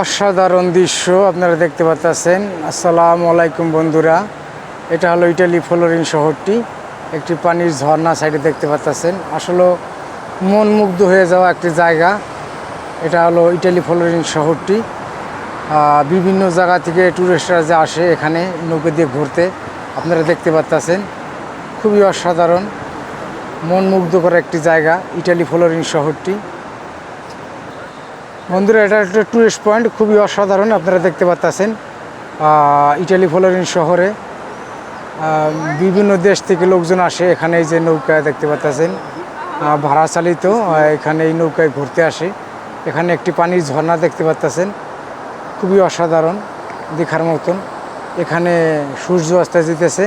অসাধারণ দৃশ্য আপনারা দেখতে পাচ্ছেন আসসালামু আলাইকুম বন্ধুরা। এটা হলো ইটালি ফ্লোরিন শহরটি। একটি পানির ঝর্ণা সাইডে দেখতে পাচ্ছেন আসলে মন মুগ্ধ হয়ে যাওয়া একটি জায়গা। এটা হলো ইটালি ফ্লোরিন শহরটি। বিভিন্ন জায়গা থেকে টুরিস্টরা যে আসে এখানে নৌকা দিয়ে ঘুরতে, আপনারা দেখতে পাচ্ছেন খুবই অসাধারণ, মন মুগ্ধ করা একটি জায়গা ইটালি ফ্লোরিন শহরটি। বন্ধুরা, এটা একটা টুরিস্ট পয়েন্ট খুবই অসাধারণ, আপনারা দেখতে পাচ্ছেন ইটালি, ফ্লোরিন শহরে। বিভিন্ন দেশ থেকে লোকজন আসে, এখানে এই যে নৌকা দেখতে পাচ্ছেন ভাড়া চালিত এখানে এই নৌকায় ঘুরতে আসে। এখানে একটি পানির ঝর্ণা দেখতে পাচ্ছেন খুবই অসাধারণ, দেখার মতন। এখানে সূর্য অস্ত যেতেছে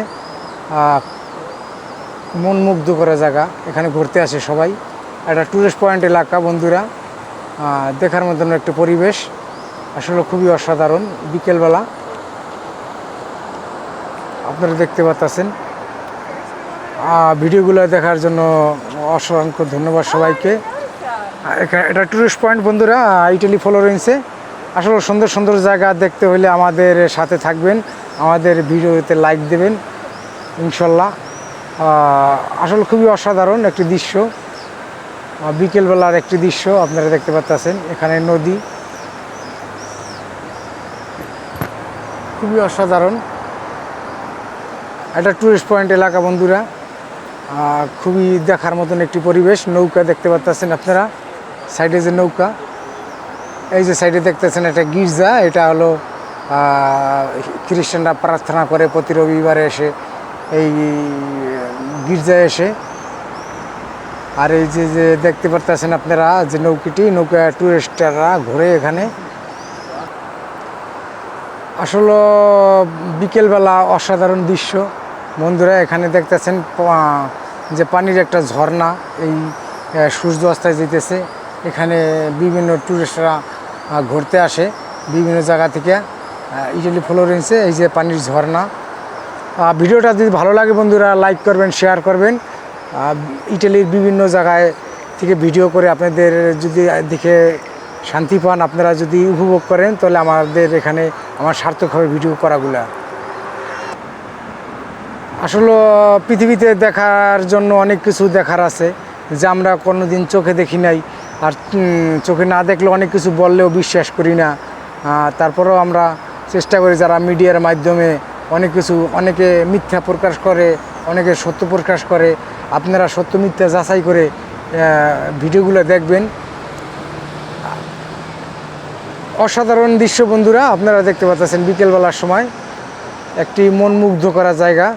মন মুগ্ধ করা জায়গা, এখানে ঘুরতে আসে সবাই। একটা টুরিস্ট পয়েন্ট এলাকা, বন্ধুরা। দেখার মতন একটা পরিবেশ। আসলে খুবই অসাধারণ। বিকেলবেলা আপনারা দেখতে পাচ্ছেন ভিডিওগুলো দেখার জন্য অসংখ্য ধন্যবাদ সবাইকে। এটা টুরিস্ট পয়েন্ট বন্ধুরা ইটালি ফ্লোরেন্সে আসলে সুন্দর সুন্দর জায়গা দেখতে হলে আমাদের সাথে থাকবেন। আমাদের ভিডিওতে লাইক দেবেন, ইনশাল্লাহ। আসলে খুবই অসাধারণ একটি দৃশ্য। বিকেলবেলার একটি দৃশ্য আপনারা দেখতে পাচ্ছেন। এখানে নদী। খুবই অসাধারণ। একটা টুরিস্ট পয়েন্ট এলাকা বন্ধুরা। খুবই দেখার মতন একটি পরিবেশ। নৌকা দেখতে পাচ্ছেন আপনারা। সাইডে যে নৌকা, এই যে সাইডে দেখতেছেন একটা গির্জা। এটা হলো খ্রিস্টানরা প্রার্থনা করে প্রতি রবিবারে এসে এই গির্জায় এসে। আর এই যে যে দেখতে পারতেছেন আপনারা, যে নৌকিটি, নৌকা টুরিস্টাররা ঘুরে এখানে। আসলে বিকেলবেলা অসাধারণ দৃশ্য। বন্ধুরা, এখানে দেখতেছেন যে পানির একটা ঝর্ণা, এই সূর্য অস্তায় যেতেছে। এখানে বিভিন্ন টুরিস্টরা ঘুরতে আসে বিভিন্ন জায়গা থেকে। ইটালি ফ্লোরেন্সে এই যে পানির ঝর্ণা। ভিডিওটা যদি ভালো লাগে বন্ধুরা লাইক করবেন শেয়ার করবেন। ইটালির বিভিন্ন জায়গায় থেকে ভিডিও করে আপনাদের যদি দেখে শান্তি পান, আপনারা যদি উপভোগ করেন, তাহলে আমাদের এখানে আমার সার্থক হবে ভিডিও করাগুলা। আসলে, পৃথিবীতে দেখার জন্য অনেক কিছু দেখার আছে, যে আমরা কোনো দিন চোখে দেখি নাই। আর চোখে না দেখলে অনেক কিছু বললেও বিশ্বাস করি না। তারপরেও আমরা চেষ্টা করি যারা মিডিয়ার মাধ্যমে অনেক কিছু, অনেকে মিথ্যা প্রকাশ করে, অনেকে সত্য প্রকাশ করে। আপনারা সত্য মিথ্যা যাচাই করে ভিডিওগুলো দেখবেন। অসাধারণ দৃশ্য বন্ধুরা, আপনারা দেখতে পাচ্ছেন বিকেলবেলার সময়। একটি মন মুগ্ধ করা জায়গা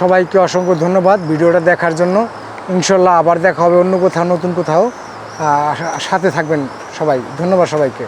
সবাইকে অসংখ্য ধন্যবাদ ভিডিওটা দেখার জন্য। ইনশাল্লাহ আবার দেখা হবে অন্য কোথাও, নতুন কোথাও। সাথে থাকবেন সবাই। ধন্যবাদ সবাইকে।